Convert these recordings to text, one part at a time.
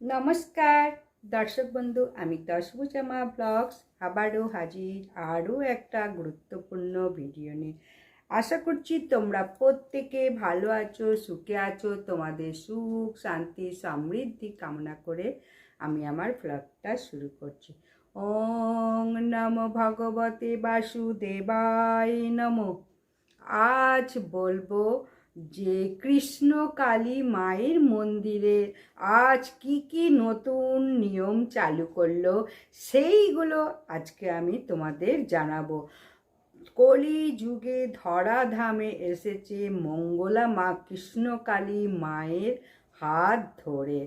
নমস্কার, দর্শক বন্ধু, আমি দশভুজামা ব্লগস আবারও হাজির আরও একটা গুরুত্বপূর্ণ ভিডিও নিয়ে। আশা করছি তোমরা প্রত্যেকে ভালো আছো, সুখে আছো, তোমাদের সুখ, শান্তি, সমৃদ্ধি কামনা করে আমি আমার ব্লগটা শুরু করছি। ওং নম ভগবতে বাসুদেবায় নম। আজ বলব যে কৃষ্ণ কালী মায়ের মন্দিরে আজ কি কি নতুন নিয়ম চালু করল, সেইগুলো আজকে আমি তোমাদের জানাব। কলি যুগে ধরাধামে এসেছে মঙ্গলা মা কৃষ্ণকালী মায়ের হাত ধরে।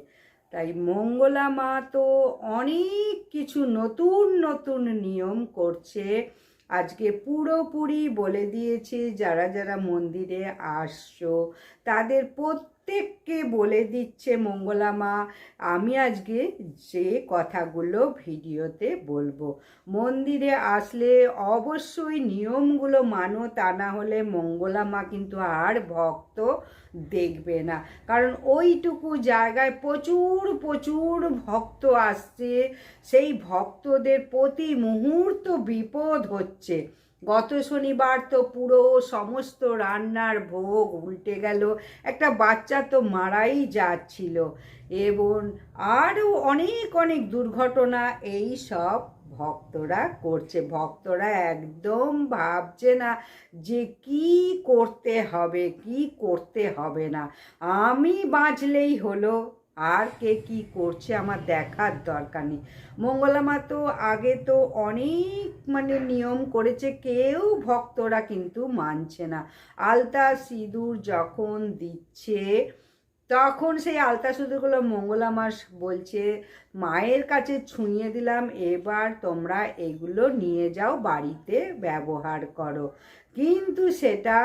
তাই মঙ্গলা মা তো অনেক কিছু নতুন নতুন নিয়ম করছে। আজকে পুরোপুরি বলে দিয়েছি যারা যারা মন্দিরে আসছো তাদের প্রত্যেককে বলে দিচ্ছে মঙ্গলা মা, আমি আজকে যে কথাগুলো ভিডিওতে বলব। মন্দিরে আসলে অবশ্যই নিয়মগুলো মানো, তা না হলে মঙ্গলা মা কিন্তু আর ভক্ত দেখবে না। কারণ ওইটুকু জায়গায় প্রচুর প্রচুর ভক্ত আসছে, সেই ভক্তদের প্রতি মুহূর্ত বিপদ হচ্ছে। গত শনিবার তো পুরো সমস্ত রান্নার ভোগ উল্টে গেল। একটা বাচ্চা তো মারাই যাচ্ছিল। এবং আরও অনেক অনেক দুর্ঘটনা এই সব ভক্তরা করছে। ভক্তরা একদম ভাবছে না যে কি করতে হবে, কি করতে হবে না। আমি বাঁচলেই হলো। আর কে কি করছে আমার দেখার দরকার নেই। মঙ্গলামা তো আগে তো অনেক মানে নিয়ম করেছে, কেউ ভক্তরা কিন্তু মানছে না। আলতা সিঁদুর যখন দিচ্ছে, তখন সেই আলতা সিঁদুরগুলো মঙ্গলামা বলছে, মায়ের কাছে ছুঁয়ে দিলাম, এবার তোমরা এগুলো নিয়ে যাও, বাড়িতে ব্যবহার করো। কিন্তু সেটা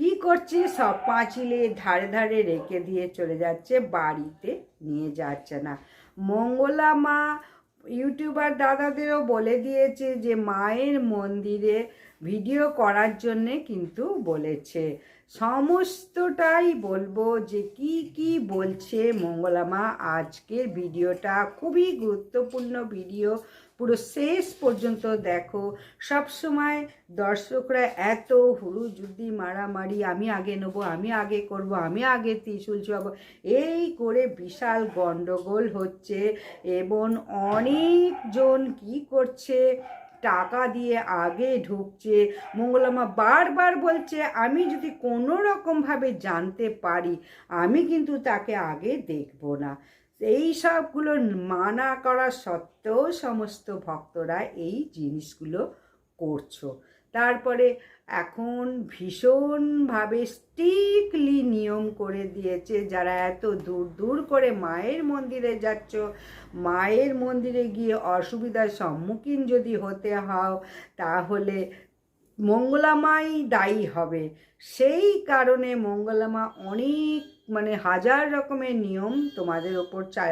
কি করছে সব পাঁচিলে ধারে ধারে রেখে দিয়ে চলে যাচ্ছে, বাড়িতে নিয়ে যাচ্ছে না। মঙ্গলা মা ইউটিউবার দাদাদেরও বলে দিয়েছে যে, মায়ের মন্দিরে ভিডিও করার জন্যে কিন্তু বলেছে। সমস্তটাই বলব যে, কি কি বলছে মঙ্গলামা আজকের ভিডিওটা খুবই গুরুত্বপূর্ণ ভিডিও। পুরো শেষ পর্যন্ত দেখো। সব সময় দর্শকরা এত হুড়ু যুদ্ধি মারামারি, আমি আগে নেব, আমি আগে করব, আমি আগে ত্রিশুল ছোয়াবো, এই করে বিশাল গণ্ডগোল হচ্ছে এবং অনেকজন কি করছে? টাকা দিয়ে আগে ঢুকছে। মঙ্গলামা বারবার বলছে, আমি যদি কোনো রকমভাবে জানতে পারি, আমি কিন্তু তাকে আগে দেখব না। এই সবগুলো মানা করা সত্ত্বেও সমস্ত ভক্তরা এই জিনিসগুলো করছ। তারপরে এখন ভীষণভাবে স্ট্রিক্টলি নিয়ম করে দিয়েছে, যারা এত দূর দূর করে মায়ের মন্দিরে যাচ্ছ, মায়ের মন্দিরে গিয়ে অসুবিধার সম্মুখীন যদি হতে হও, তাহলে মঙ্গলামাই দায়ী হবে। সেই কারণে মঙ্গলামা অনেক মানে হাজার রকমের নিয়ম তোমাদের ওপর চা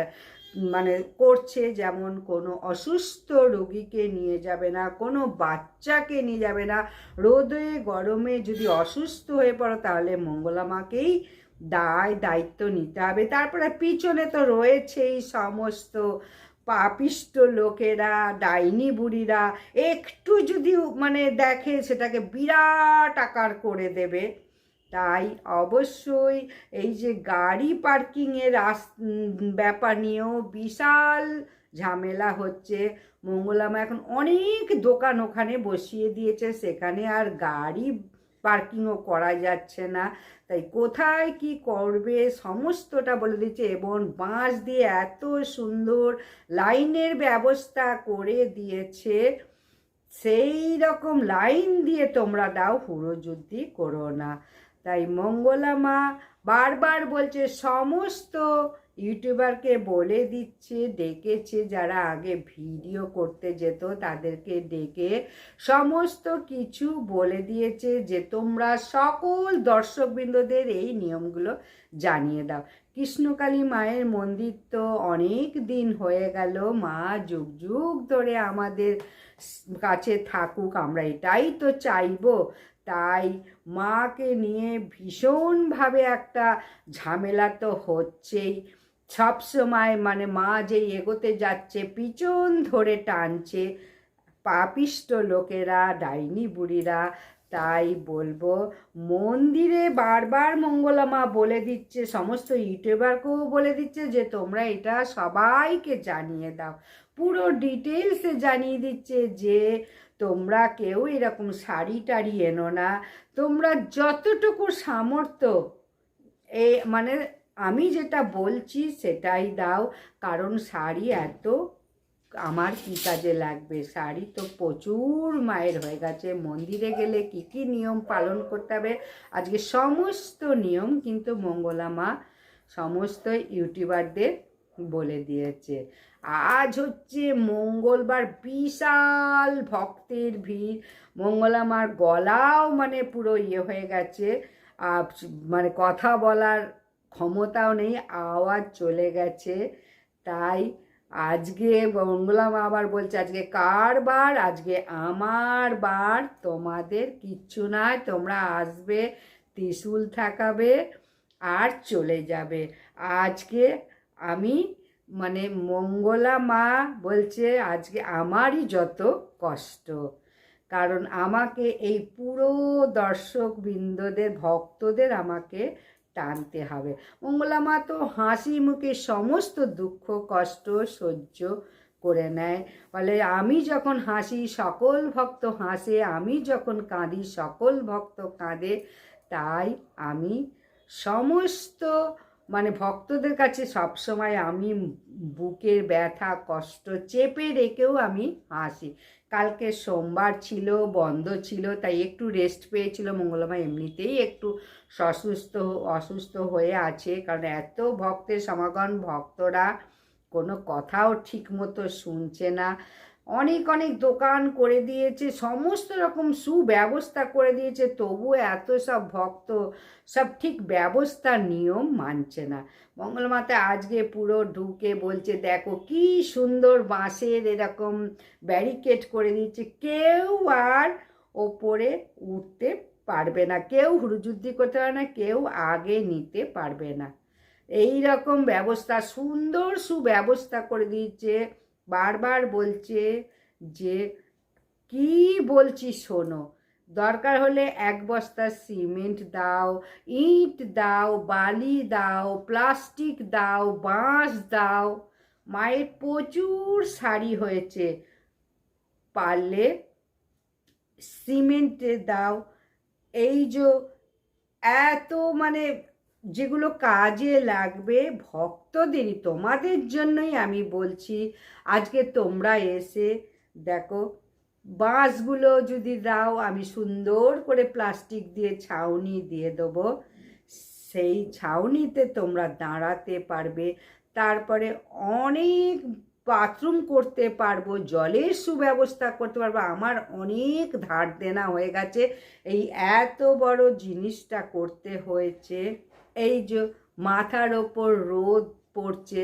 মানে করছে। যেমন কোনো অসুস্থ রোগীকে নিয়ে যাবে না, কোনো বাচ্চাকে নিয়ে যাবে না। রোদে, গরমে যদি অসুস্থ হয়ে পড়ো, তাহলে মঙ্গলামাকেই দায়, দায়িত্ব নিতে হবে। তারপরে পিছনে তো রয়েছেই সমস্ত পাপিষ্ট লোকেরা, ডাইনি বুড়িরা একটু যদি মানে দেখে সেটাকে বিরাট আকার করে দেবে, তাই অবশ্যই এই যে গাড়ি পার্কিংয়ের ব্যাপার নিয়েও বিশাল ঝামেলা হচ্ছে। মঙ্গলামা এখন অনেক দোকান ওখানে বসিয়ে দিয়েছে, সেখানে আর গাড়ি পার্কিংও করা যাচ্ছে না। তাই কোথায় কি করবে সমস্তটা বলে দিচ্ছে এবং বাঁশ দিয়ে এত সুন্দর লাইনের ব্যবস্থা করে দিয়েছে। সেই রকম লাইন দিয়ে তোমরা দাও হুড়োযুদ্ধি করো না। তাই মঙ্গলা মা বারবার বলছে, সমস্ত ইউটিউবারকে বলে দিচ্ছে, ডেকেছে যারা আগে ভিডিও করতে যেত তাদেরকে ডেকে সমস্ত কিছু বলে দিয়েছে যে তোমরা সকল দর্শকবৃন্দদের এই নিয়মগুলো জানিয়ে দাও। কৃষ্ণকালী মায়ের মন্দির তো অনেক দিন হয়ে গেল, মা যুগ যুগ ধরে আমাদের কাছে থাকুক, আমরা এটাই তো চাইব। তাই মাকে নিয়ে ভীষণভাবে একটা ঝামেলা তো হচ্ছেই। সব সময় মানে মা যে এগোতে যাচ্ছে, পিছন ধরে টানছে পাপিষ্ট লোকেরা, ডাইনি বুড়িরা। তাই বলব, মন্দিরে বারবার মঙ্গলা মা বলে দিচ্ছে, সমস্ত ইউটিউবারকেও বলে দিচ্ছে যে, তোমরা এটা সবাইকে জানিয়ে দাও। পুরো ডিটেলসে জানিয়ে দিচ্ছে যে, তোমরা কেউ এরকম শাড়ি টাড়ি এনো না। তোমরা যতটুকু সামর্থ্য, এ মানে আমি যেটা বলছি সেটাই দাও, কারণ শাড়ি এত আমার কি কাজে লাগবে? শাড়ি তো প্রচুর মায়ের হয়ে গেছে। মন্দিরে গেলে কি কি নিয়ম পালন করতে হবে? আজকে সমস্ত নিয়ম কিন্তু মঙ্গলা মা সমস্ত ইউটিউবারদের বলে দিয়েছে। আজ হচ্ছে মঙ্গলবার, বিশাল ভক্তের ভিড়। মঙ্গলা মার গলাও মানে পুরো ইয়ে হয়ে গেছে। মানে কথা বলার ক্ষমতাও নেই, আওয়াজ চলে গেছে। তাই আজকে মঙ্গলা মা আবার বলছে, আজকে কার বার? আজকে আমার বার। তোমাদের কিচ্ছু নয়, তোমরা আসবে, ত্রিশূল থাকাবে আর চলে যাবে। আজকে আমি মানে মঙ্গলা মা বলছে, আজকে আমারই যত কষ্ট। কারণ আমাকে এই পুরো দর্শক বৃন্দদের ভক্তদের আমাকে টানতে হবে। মঙ্গলা মা তো হাসি মুখে সমস্ত দুঃখ, কষ্ট সহ্য করে নেয়। বলে, আমি যখন হাসি, সকল ভক্ত হাসে। আমি যখন কাঁদি, সকল ভক্ত কাঁদে। তাই আমি সমস্ত মানে ভক্তদের কাছে সবসময় আমি বুকের ব্যথা, কষ্ট চেপে রেখেও আমি হাসি। কালকে সোমবার ছিল, বন্ধ ছিল, তাই একটু রেস্ট পেয়েছিল। মঙ্গলমা এমনিতেই একটু অসুস্থ অসুস্থ হয়ে আছে। কারণ এত ভক্তের সমাগম, ভক্তরা কোনো কথাও ঠিক মতো শুনছে না। অনেক অনেক দোকান করে দিয়েছে, সমস্ত রকম সুব্যবস্থা করে দিয়েছে, তবুও এত সব ভক্ত, সব ঠিক ব্যবস্থা নিয়ম মানছে না। মঙ্গলমাতা আজকে পুরো ঢুকে বলছে, দেখো কি সুন্দর বাঁশের এরকম ব্যারিকেড করে দিয়েছে, কেউ আর ওপরে উঠতে পারবে না, কেউ হুড়ুযুদ্ধি করতে পারবে না, কেউ আগে নিতে পারবে না। এই রকম ব্যবস্থা, সুন্দর সুব্যবস্থা করে দিয়েছে বারবার বলছে যে, কি বলছি শোনো? দরকার হলে এক বস্তা সিমেন্ট দাও, ইট দাও, বালি দাও, প্লাস্টিক দাও, বাঁশ দাও। মায়ের প্রচুর শাড়ি হয়েছে। পারলে সিমেন্টে দাও। এই যে এত মানে যেগুলো কাজে লাগবে, ভক্তদেরই তোমাদের জন্যই আমি বলছি। আজকে তোমরা এসে দেখো, বাঁশগুলো যদি দাও, আমি সুন্দর করে প্লাস্টিক দিয়ে ছাউনি দিয়ে দেবো। সেই ছাউনিতে তোমরা দাঁড়াতে পারবে। তারপরে অনেক বাথরুম করতে পারব, জলের সুব্যবস্থা করতে পারব। আমার অনেক ধার দেনা হয়ে গেছে। এই এত বড় জিনিসটা করতে হয়েছে। এই যে মাথার ওপর রোদ পড়ছে,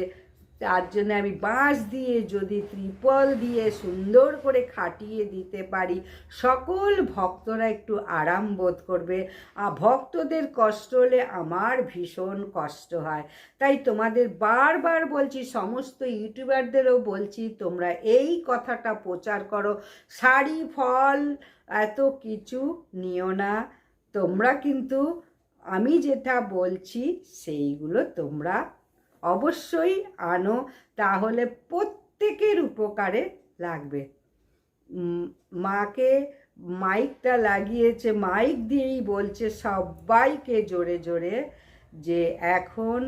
তার জন্য আমি বাঁশ দিয়ে যদি ত্রিপল দিয়ে সুন্দর করে খাটিয়ে দিতে পারি, সকল ভক্তরা একটু আরাম বোধ করবে। আর ভক্তদের কষ্ট হলে আমার ভীষণ কষ্ট হয়। তাই তোমাদের বারবার বলছি, সমস্ত ইউটিউবারদেরও বলছি, তোমরা এই কথাটা প্রচার করো। শাড়ি, ফল, এত কিছু নিও না। তোমরা কিন্তু আমি যেটা বলছি, সেইগুলো তোমরা অবশ্যই আনো। তাহলে প্রত্যেকের উপকারে লাগবে। মাকে মাইকটা লাগিয়েছে, মাইক দিয়েই বলছে সবাইকে জোরে জোরে যে এখন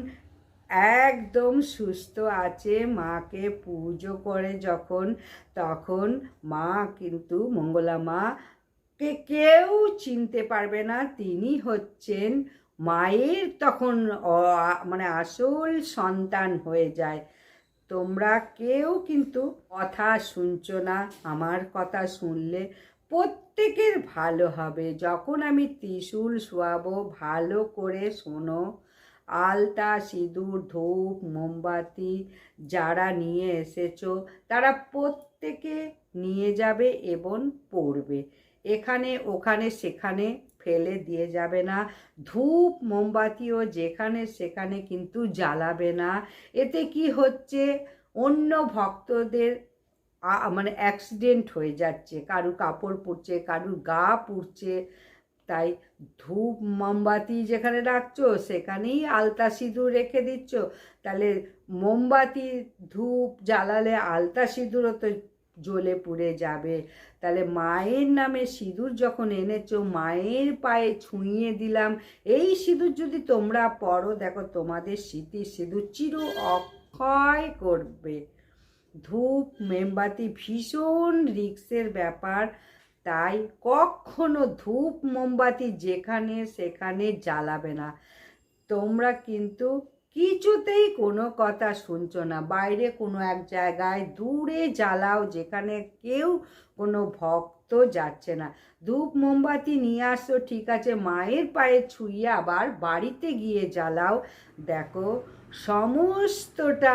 একদম সুস্থ আছে, মাকে পুজো করে যখন, তখন মা কিন্তু মঙ্গলা মা কে কেউ চিনতে পারবে না, তিনি হচ্ছেন মায়ের তখন মানে আসল সন্তান হয়ে যায়। তোমরা কেউ কিন্তু কথা শুনছো না, আমার কথা শুনলে প্রত্যেকের ভালো হবে। যখন আমি ত্রিশূল শোয়াবো, ভালো করে শোনো। আলতা, সিঁদুর, ধূপ, মোমবাতি যারা নিয়ে এসেছ, তারা প্রত্যেকে নিয়ে যাবে এবং পড়বে। এখানে, ওখানে, সেখানে ফেলে দিয়ে যাবে না। ধূপ, মোমবাতিও যেখানে, সেখানে কিন্তু জ্বালাবে না। এতে কি হচ্ছে? অন্য ভক্তদের মানে অ্যাক্সিডেন্ট হয়ে যাচ্ছে। কারু কাপড় পুড়ছে, কারুর গা পুড়ছে। তাই ধূপ, মোমবাতি যেখানে রাখছো, সেখানেই আলতা সিঁদুর রেখে দিচ্ছ। তাহলে মোমবাতি, ধূপ জ্বালালে আলতা সিঁদুরও তো জ্বলে পুড়ে যাবে। তাহলে মায়ের নামে সিঁদুর যখন এনেছো, মায়ের পায়ে ছুঁয়ে দিলাম। এই সিঁদুর যদি তোমরা পড়ো, দেখো তোমাদের স্মৃতি সিঁদুর চির অক্ষয় করবে। ধূপ, মেমবাতি ভীষণ রিক্সের ব্যাপার। তাই কখনো ধূপ, মোমবাতি যেখানে সেখানে জ্বালাবে না। তোমরা কিন্তু কিছুতেই কোনো কথা শুনছো না। বাইরে কোনো এক জায়গায় দূরে জ্বালাও, যেখানে কেউ কোনো ভক্ত যাচ্ছে না। ধূপ মোমবাতি নিয়ে আসো, ঠিক আছে। মায়ের পায়ে ছুঁয়ে আবার বাড়িতে গিয়ে জ্বালাও। দেখো, সমস্তটা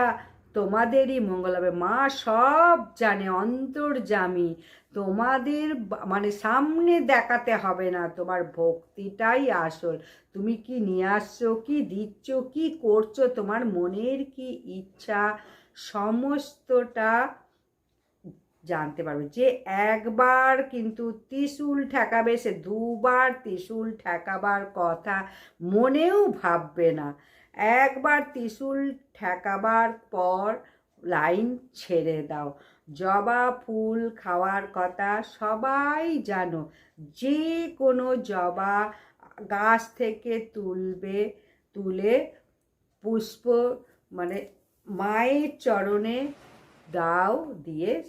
তোমাদেরই মঙ্গল হবে। মা সব জানে অন্তর্জামী তোমাদের মানে সামনে দেখাতে হবে না, তোমার ভক্তিটাই আসল। তুমি কি নিয়ে আসছো, কি দিচ্ছ, কি করছ, তোমার মনের কি ইচ্ছা, সমস্তটা জানতে পারবে। যে একবার কিন্তু ত্রিশূল ঠেকাবে, সে দুবার ত্রিশূল ঠেকাবার কথা মনেও ভাববে না। একবার ত্রিশূল ঠেকাবার পর লাইন ছেড়ে দাও। জবা ফুল খাওয়ার কথা সবাই জানো। যে কোনো জবা গাছ থেকে তুলবে, তুলে পুষ্প মানে মায়ের চরণে দাও দিয়ে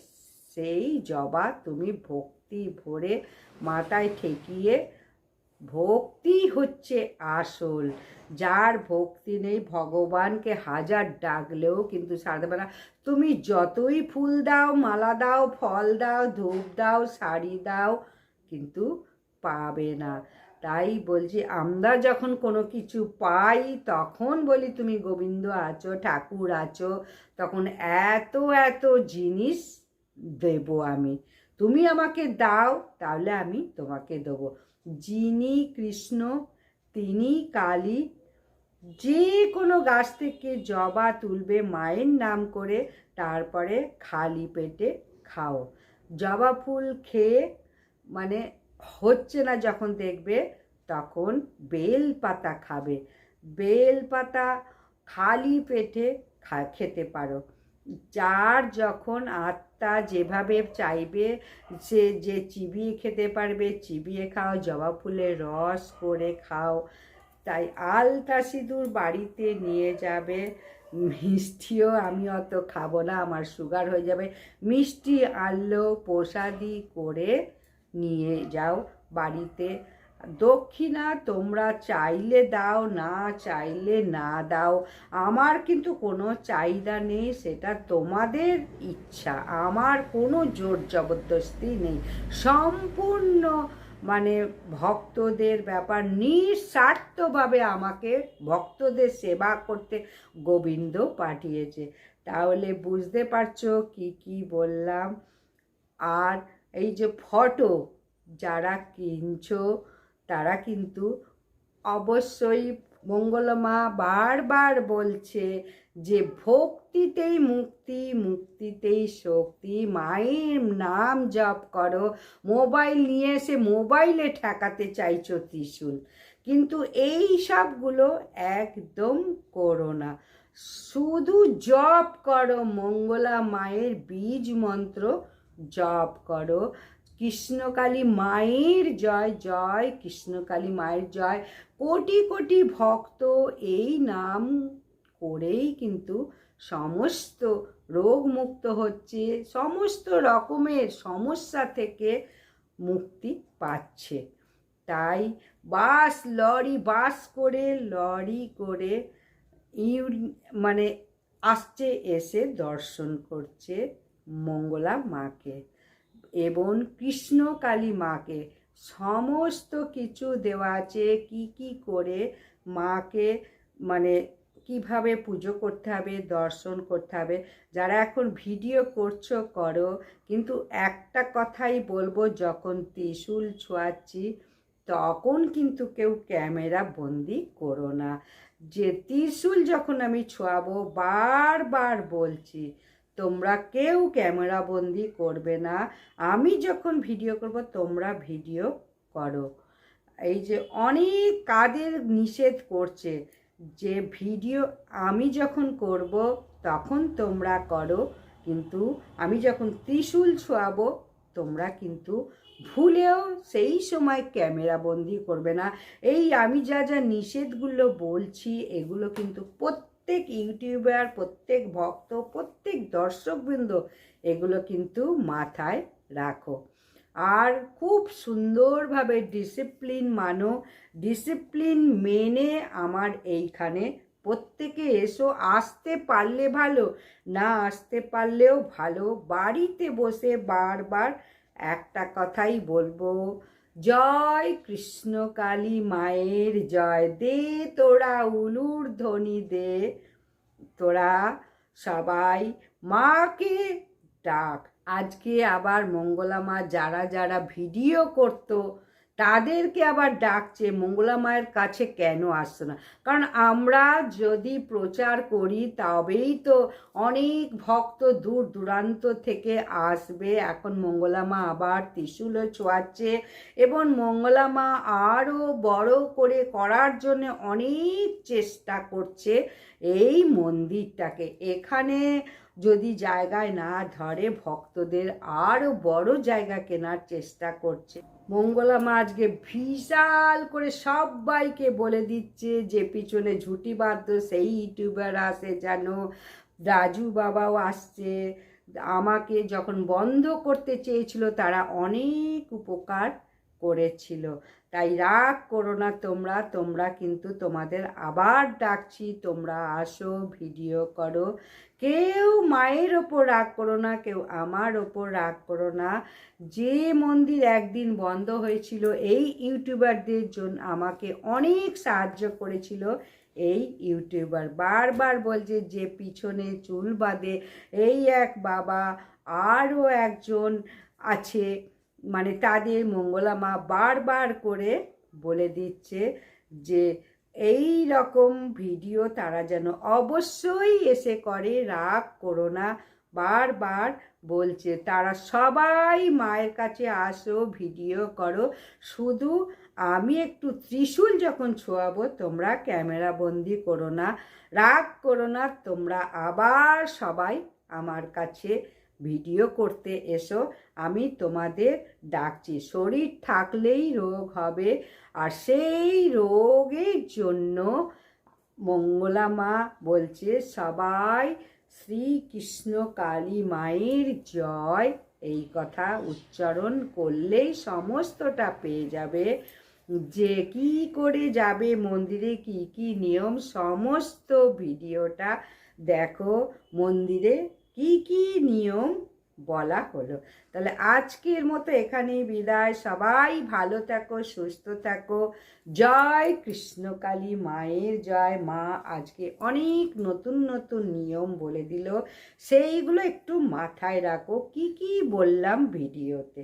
সেই জবা তুমি ভক্তি ভরে মাথায় ঠেকিয়ে, ভক্তি হচ্ছে আসল। যার ভক্তি নেই, ভগবানকে হাজার ডাকলেও কিন্তু সারতে পারে তুমি যতই ফুল দাও, মালা দাও, ফল দাও, ধূপ দাও, শাড়ি দাও, কিন্তু পাবে না। তাই বলছি, আমরা যখন কোনো কিছু পাই, তখন বলি, তুমি গোবিন্দ আছো, ঠাকুর আছো, তখন এত এত জিনিস দেব আমি। তুমি আমাকে দাও, তাহলে আমি তোমাকে দেবো। যিনি কৃষ্ণ, তিনি কালী যে কোনো গাছ থেকে জবা তুলবে মায়ের নাম করে, তারপরে খালি পেটে খাও। জবা ফুল খেয়ে মানে হচ্ছে না যখন দেখবে, তখন বেল পাতা খাবে। বেল পাতা খালি পেটে খা, খেতে পারো। যার যখন আত্মা যেভাবে চাইবে, সে যে চিবিয়ে খেতে পারবে, চিবিয়ে খাও, জবা ফুলের রস করে খাও। তাই আলতা সিঁদুর বাড়িতে নিয়ে যাবে। মিষ্টিও আমি অত খাব না, আমার সুগার হয়ে যাবে। মিষ্টি আনলো, প্রসাদি করে নিয়ে যাও বাড়িতে। দক্ষিণা, তোমরা চাইলে দাও, না চাইলে না দাও। আমার কিন্তু কোনো চাহিদা নেই, সেটা তোমাদের ইচ্ছা। আমার কোনো জোর জবরদস্তি নেই। সম্পূর্ণ মানে ভক্তদের ব্যাপার নিঃস্বার্থভাবে আমাকে ভক্তদের সেবা করতে গোবিন্দ পাঠিয়েছে। তাহলে বুঝতে পারছ কি কি বললাম? আর এই যে ফটো যারা কিনছো, তারা কিন্তু অবশ্যই মঙ্গলমা বারবার বলছে যে ভক্তিতেই মুক্তি, মুক্তিতেই শক্তি। মায়ের নাম জপ করো। মোবাইল নিয়ে এসে মোবাইলে ঠেকাতে চাইছো ত্রিশূল। কিন্তু এই সবগুলো একদম করো না। শুধু জপ করো। মঙ্গলা মায়ের বীজ মন্ত্র জপ করো। কৃষ্ণকালী মায়ের জয় জয় কৃষ্ণকালী মায়ের জয়। কোটি কোটি ভক্ত এই নাম করেই কিন্তু সমস্ত রোগ মুক্ত হচ্ছে, সমস্ত রকমের সমস্যা থেকে মুক্তি পাচ্ছে। তাই বাস, লরি, বাস করে, লরি করে ইউ মানে আসছে, এসে দর্শন করছে মঙ্গলা মাকে এবং কৃষ্ণ কালী মাকে। সমস্ত কিছু দেওয়া আছে, কি কি করে মাকে মানে কীভাবে পুজো করতে হবে, দর্শন করতে হবে। যারা এখন ভিডিও করছ, করো। কিন্তু একটা কথাই বলব, যখন ত্রিশূল ছোঁয়াচ্ছি, তখন কিন্তু কেউ ক্যামেরা বন্দি করো না। যে ত্রিশূল যখন আমি ছোঁয়াবো বারবার বলছি, তোমরা কেউ ক্যামেরা বন্দি করবে না। আমি যখন ভিডিও করব, তোমরা ভিডিও করো। এই যে অনেক কাদের নিষেধ করছে যে ভিডিও আমি যখন করব, তখন তোমরা করো, কিন্তু আমি যখন ত্রিশূল ছোঁয়াবো, তোমরা কিন্তু ভুলেও সেই সময় ক্যামেরা বন্দি করবে না। এই আমি যা যা নিষেধগুলো বলছি, এগুলো কিন্তু প্রত্যেক ইউটিউবার, প্রত্যেক ভক্ত, প্রত্যেক দর্শকবৃন্দ, এগুলো কিন্তু মাথায় রাখো। আর খুব সুন্দরভাবে ডিসিপ্লিন মানো। ডিসিপ্লিন মেনে আমার এইখানে প্রত্যেকে এসো। আসতে পারলে ভালো, না আসতে পারলেও ভালো। বাড়িতে বসে বারবার একটা কথাই বলব, জয় কৃষ্ণ কালী মায়ের জয়। দে তোরা উলুর ধ্বনি দে। তোরা সবাই মাকে ডাক। আজকে আবার মঙ্গলা মা যারা যারা ভিডিও করতো, তাদেরকে আবার ডাকছে, মঙ্গলা মায়ের কাছে কেন আসছে না? কারণ আমরা যদি প্রচার করি, তবেই তো অনেক ভক্ত দূর দূরান্ত থেকে আসবে। এখন মঙ্গলা মা আবার ত্রিশূলও ছোঁয়াচ্ছে এবং মঙ্গলা মা আরও বড় করে করার জন্য অনেক চেষ্টা করছে এই মন্দিরটাকে। এখানে যদি জায়গায় না ধরে, ভক্তদের আরও বড় জায়গা কেনার চেষ্টা করছে। মঙ্গলা মা আজকে বিশাল করে সবাইকে বলে দিচ্ছে যে, পিছনে ঝুটি বাদ্য সেই ইউটিউবার আসে যেন, রাজু বাবাও আসছে। আমাকে যখন বন্ধ করতে চেয়েছিল, তারা অনেক উপকার করেছিল। তাই রাগ করো না তোমরা তোমরা কিন্তু তোমাদের আবার ডাকছি, তোমরা আসো, ভিডিও করো। কেউ মায়ের ওপর রাগ করো না, কেউ আমার ওপর রাগ করো না। যে মন্দির একদিন বন্ধ হয়েছিল, এই ইউটিউবারদের জন্য আমাকে অনেক সাহায্য করেছিল এই ইউটিউবার। বারবার বলছে, যে পিছনে চুল বাঁধে, এই এক বাবা, আরও একজন আছে। মানে তাদের মঙ্গলা মা বারবার করে বলে দিচ্ছে যে এই রকম ভিডিও তারা যেন অবশ্যই এসে করে, রাগ করো না। বারবার বলছে, তারা সবাই মায়ের কাছে আসো, ভিডিও করো। শুধু আমি একটু ত্রিশূল যখন ছোঁয়াবো, তোমরা ক্যামেরা বন্দি করো না, রাগ করো না। তোমরা আবার সবাই আমার কাছে ভিডিও করতে এসো। আমি তোমাদের ডাকছি। শরীর থাকলেই রোগ হবে আর সেই রোগের জন্য মঙ্গলা মা বলছে, সবাই শ্রীকৃষ্ণ কালী মায়ের জয়। এই কথা উচ্চারণ করলেই সমস্তটা পেয়ে যাবে। যে কি করে যাবে মন্দিরে, কি কি নিয়ম, সমস্ত ভিডিওটা দেখো মন্দিরে। কি কি নিয়ম বলা হলো। তাহলে আজকের মতো এখানেই বিদায়। সবাই ভালো থাকো, সুস্থ থাকো। জয় কৃষ্ণকালী মায়ের জয়। মা আজকে অনেক নতুন নতুন নিয়ম বলে দিল। সেইগুলো একটু মাথায় রাখো। কি কি বললাম ভিডিওতে।